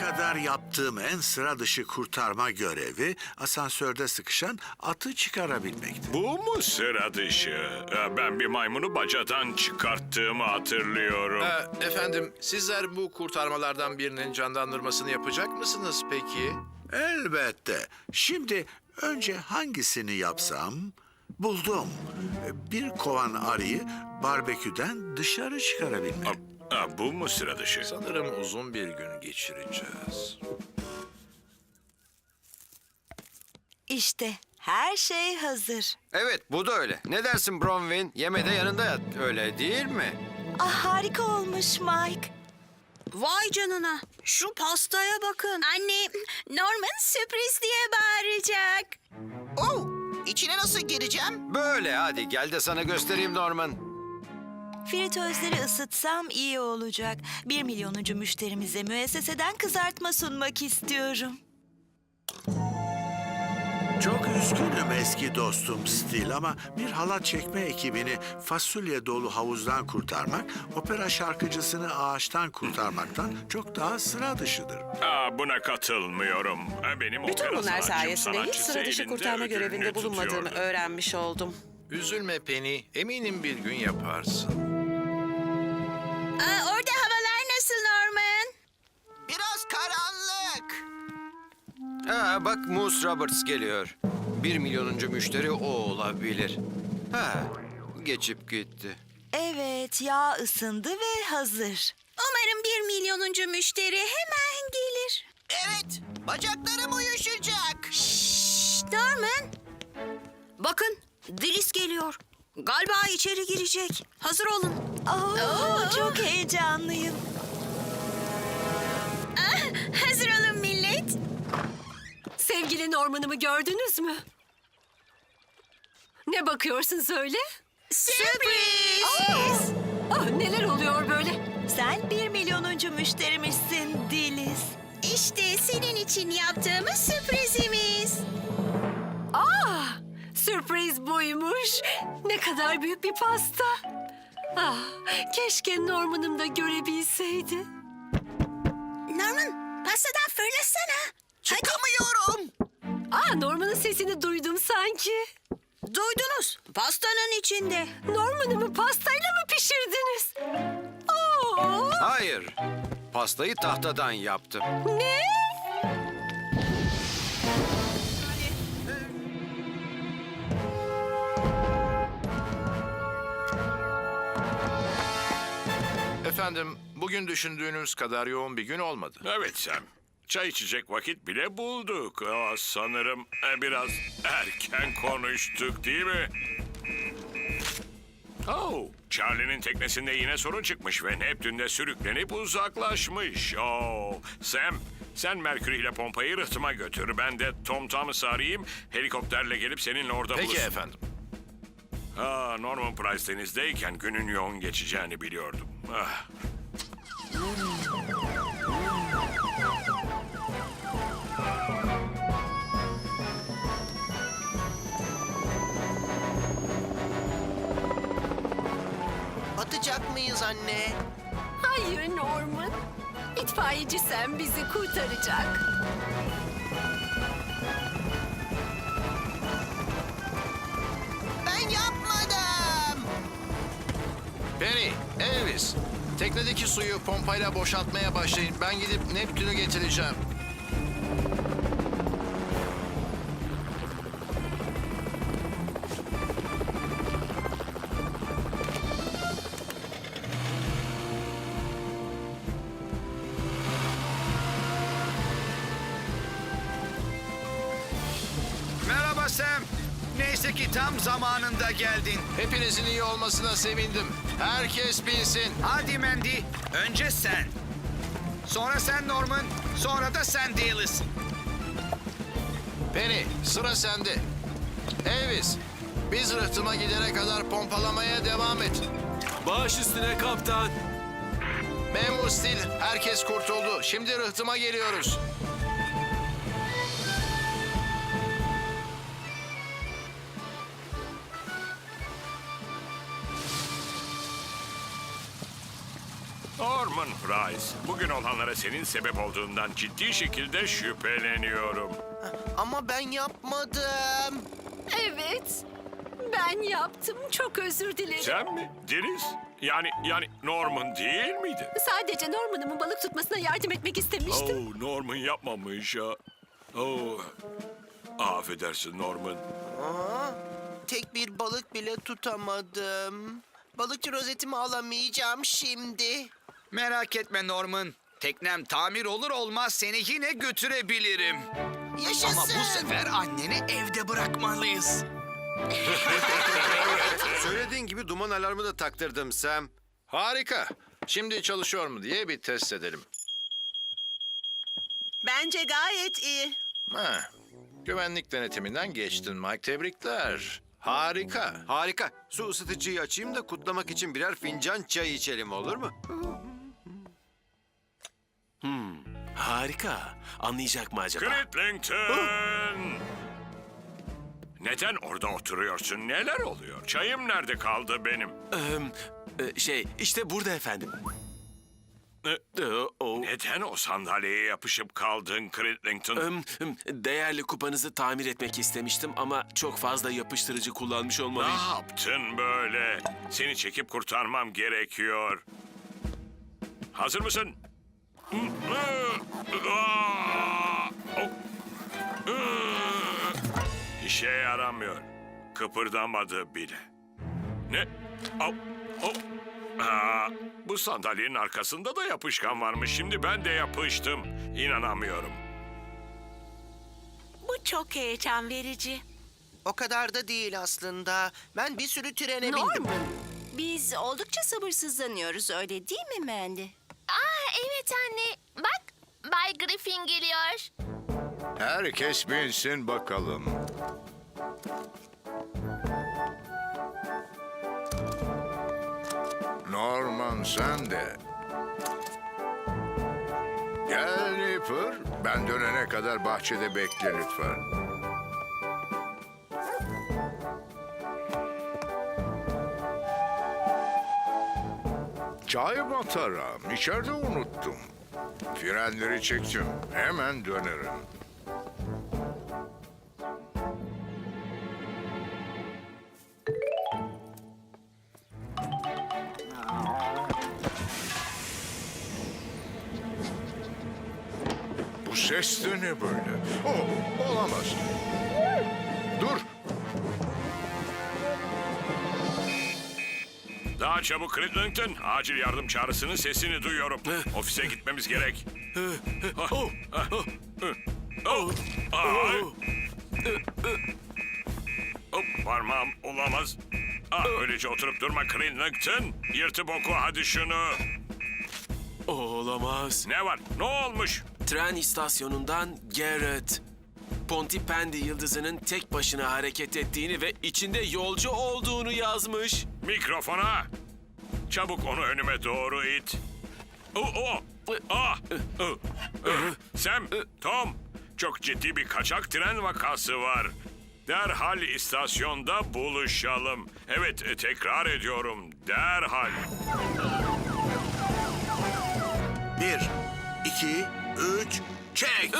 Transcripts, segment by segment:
kadar yaptığım en sıra dışı kurtarma görevi asansörde sıkışan atı çıkarabilmekti. Bu mu sıra dışı? Ee, Ben bir maymunu bacadan çıkarttığımı hatırlıyorum. Ee, efendim, sizler bu kurtarmalardan birinin canlandırmasını yapacak mısınız peki? Elbette. Şimdi önce hangisini yapsam? Buldum. Bir kovan arıyı barbeküden dışarı çıkarabilmek. Aa, bu mu sıra dışı? Sanırım uzun bir gün geçireceğiz. İşte her şey hazır. Evet bu da öyle. Ne dersin Bronwyn? Yemede yanında yat. Öyle değil mi? Ah harika olmuş Mike. Vay canına. Şu pastaya bakın. Anne, Norman sürpriz diye bağıracak. Oh, içine nasıl gireceğim? Böyle hadi gel de sana göstereyim Norman. Fritözleri ısıtsam iyi olacak. Bir milyonuncu müşterimize müesseseden kızartma sunmak istiyorum. Çok üzgünüm eski dostum Stil ama bir halat çekme ekibini fasulye dolu havuzdan kurtarmak, opera şarkıcısını ağaçtan kurtarmaktan çok daha sıra dışıdır. Aa, buna katılmıyorum. Benim Bütün opera bunlar sanatçım, sayesinde hiç sanatçısı sıra dışı elinde kurtarma ödülünü görevinde bulunmadığımı tutuyordu. öğrenmiş oldum. Üzülme Penny, eminim bir gün yaparsın. Aa, orada havalar nasıl Norman? Biraz karanlık. Ha bak Moose Roberts geliyor. Bir milyonuncu müşteri o olabilir. Ha geçip gitti. Evet yağ ısındı ve hazır. Umarım bir milyonuncu müşteri hemen gelir. Evet, bacaklarım uyuşacak. Şşş, Norman. Bakın, Dilis geliyor. Galiba içeri girecek. Hazır olun. Oo, çok heyecanlıyım. Hazır olun millet. Sevgili Norman'ımı gördünüz mü? Ne bakıyorsun söyle? Sürpriz. Ah neler oluyor böyle? Sen bir milyonuncu müşterimizsin Diliz. İşte senin için yaptığımız sürprizimiz. Ne kadar büyük bir pasta. Ah keşke Norman'ım da görebilseydi. Norman, pastadan fırlasana. Çıkamıyorum. Ah Norman'ın sesini duydum sanki. Duydunuz. Pastanın içinde. Norman'ımı pastayla mı pişirdiniz? Oo, Hayır. Pastayı tahtadan yaptım. ne? Efendim, bugün düşündüğünüz kadar yoğun bir gün olmadı. Evet Sam. Çay içecek vakit bile bulduk. Aa, sanırım e, biraz erken konuştuk değil mi? Oh, Charlie'nin teknesinde yine sorun çıkmış ve Neptün'de sürüklenip uzaklaşmış. Oh, Sam, sen Merkür ile pompayı rıhtıma götür. Ben de Tom Thomas'ı arayayım. Helikopterle gelip seninle orada Peki buluşsun. efendim. Ha, Norman Price denizdeyken günün yoğun geçeceğini biliyordum. Ah. Batacak mıyız anne? Hayır Norman. İtfaiyeci sen bizi kurtaracak. Penny, Elvis. Teknedeki suyu pompayla boşaltmaya başlayın. Ben gidip Neptün'ü getireceğim. Ki tam zamanında geldin. Hepinizin iyi olmasına sevindim. Herkes binsin. Hadi Mandy, önce sen. Sonra sen Norman, sonra da sen Dallas. Penny, sıra sende. Elvis, biz rıhtıma gidene kadar pompalamaya devam et. Baş üstüne kaptan. Memur Stil, herkes kurtuldu. Şimdi rıhtıma geliyoruz. Norman Price. Bugün olanlara senin sebep olduğundan ciddi şekilde şüpheleniyorum. Ama ben yapmadım. Evet. Ben yaptım. Çok özür dilerim. Sen mi? Deniz? Yani yani Norman değil miydi? Sadece Norman'ımın balık tutmasına yardım etmek istemiştim. Oh, Norman yapmamış ya. Oh. Affedersin Norman. Aa, tek bir balık bile tutamadım. Balıkçı rozetimi alamayacağım şimdi. Merak etme Norman. Teknem tamir olur olmaz seni yine götürebilirim. Yaşasın. Ama bu sefer anneni evde bırakmalıyız. Söylediğin gibi duman alarmı da taktırdım Sam. Harika. Şimdi çalışıyor mu diye bir test edelim. Bence gayet iyi. Ha, güvenlik denetiminden geçtin Mike. Tebrikler. Harika. Harika. Su ısıtıcıyı açayım da kutlamak için birer fincan çay içelim olur mu? Harika. Anlayacak mı acaba? Critlington! Neden orada oturuyorsun? Neler oluyor? Çayım nerede kaldı benim? Ee, e, şey, işte burada efendim. E, Ee, o, Neden o sandalyeye yapışıp kaldın Critlington? Em, em, Değerli kupanızı tamir etmek istemiştim ama çok fazla yapıştırıcı kullanmış Ne olmalıyım. yaptın böyle? Seni çekip kurtarmam gerekiyor. Hazır mısın? İşe yaramıyor. Kıpırdamadı bile. Ne? Au, au. Aa, bu sandalyenin arkasında da yapışkan varmış. Şimdi ben de yapıştım. İnanamıyorum. Bu çok heyecan verici. O kadar da değil aslında. Ben bir sürü trene bindim. Norman, biz oldukça sabırsızlanıyoruz öyle değil mi Mandy? Evet anne. Bak Bay Griffin geliyor. Herkes binsin bakalım. Norman sen de. Gel Nipper. Ben dönene kadar bahçede bekle lütfen. Çay mataram. İçeride unuttum. Frenleri çektim. Hemen dönerim. Bu ses de ne böyle? Oh, olamaz. Daha çabuk Critlington. Acil yardım çağrısının sesini duyuyorum. Ofise gitmemiz gerek. Ah, hı. Ay. Hop, parmağım olamaz. Ah, öylece oturup durma Critlington. Yırtıp oku hadi şunu. Olamaz. Ne var? Ne olmuş? Tren istasyonundan Garrett. Pontypandy yıldızının tek başına hareket ettiğini ve içinde yolcu olduğunu yazmış. Mikrofona. Çabuk onu önüme doğru it. O, o. Ah. Sam, Tom. Çok ciddi bir kaçak tren vakası var. Derhal istasyonda buluşalım. Evet, tekrar ediyorum. Derhal. Bir, iki, üç, çek!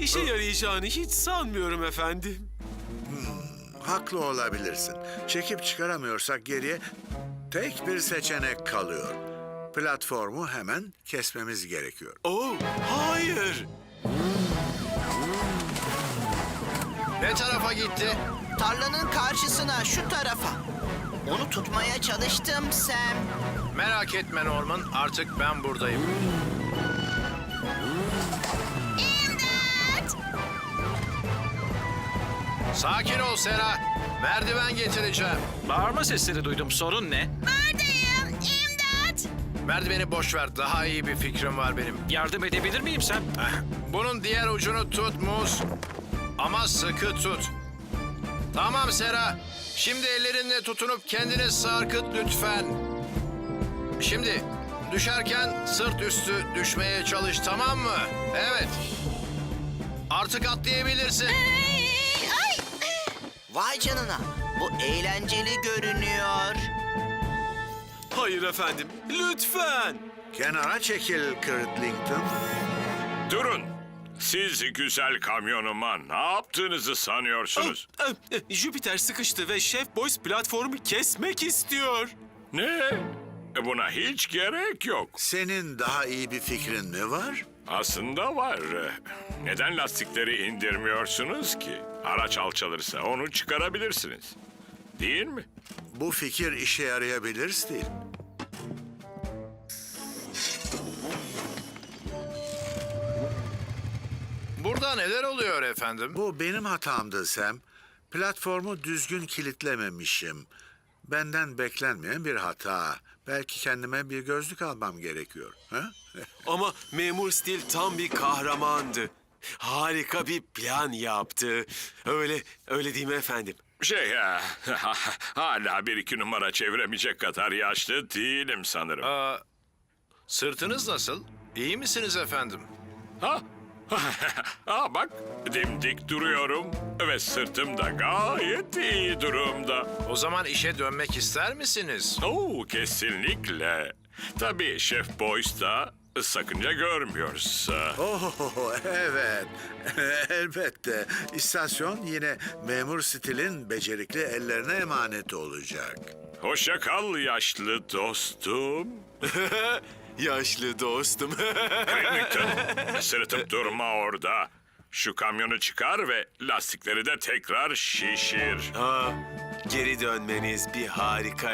İşe yarayacağını hiç sanmıyorum efendim. Haklı olabilirsin. Çekip çıkaramıyorsak geriye tek bir seçenek kalıyor. Platformu hemen kesmemiz gerekiyor. Oh, hayır. Ne tarafa gitti? Tarlanın karşısına, şu tarafa. Onu tutmaya çalıştım Sam. Merak etme Norman. Artık ben buradayım. Sakin ol Sera. Merdiven getireceğim. Bağırma sesleri duydum. Sorun ne? Buradayım. İmdat. Merdiveni boş ver. Daha iyi bir fikrim var benim. Yardım edebilir miyim sen? Heh, Bunun diğer ucunu tut Muz. Ama sıkı tut. Tamam Sera. Şimdi ellerinle tutunup kendini sarkıt lütfen. Şimdi düşerken sırt üstü düşmeye çalış tamam mı? Evet. Artık atlayabilirsin. Vay canına. Bu eğlenceli görünüyor. Hayır efendim, lütfen. Kenara çekil Kirtlington. Durun. Siz güzel kamyonuma ne yaptığınızı sanıyorsunuz? Ah, ah, Jüpiter sıkıştı ve Şef Boys platformu kesmek istiyor. Ne? E, Buna hiç gerek yok. Senin daha iyi bir fikrin mi var? Aslında var. Neden lastikleri indirmiyorsunuz ki? Araç alçalırsa onu çıkarabilirsiniz. Değil mi? Bu fikir işe yarayabilir Steel. Burada neler oluyor efendim? Bu benim hatamdı Sam. Platformu düzgün kilitlememişim. Benden beklenmeyen bir hata. Belki kendime bir gözlük almam gerekiyor. Ha? Ama Memur Steel tam bir kahramandı. Harika bir plan yaptı. Öyle, öyle değil mi efendim? Şey ya, hala bir iki numara çeviremeyecek kadar yaşlı değilim sanırım. Aa, sırtınız nasıl? İyi misiniz efendim? Ha? ha bak, dimdik duruyorum ve sırtım da gayet iyi durumda. O zaman işe dönmek ister misiniz? Oo, kesinlikle. Tabii Şef Boys da sakınca görmüyorsa. Oh evet. Elbette. İstasyon yine memur Steel'in becerikli ellerine emanet olacak. Hoşça kal yaşlı dostum. Yaşlı dostum. Remington, sırıtıp durma orada. Şu kamyonu çıkar ve lastikleri de tekrar şişir. ha, geri dönmeniz bir harika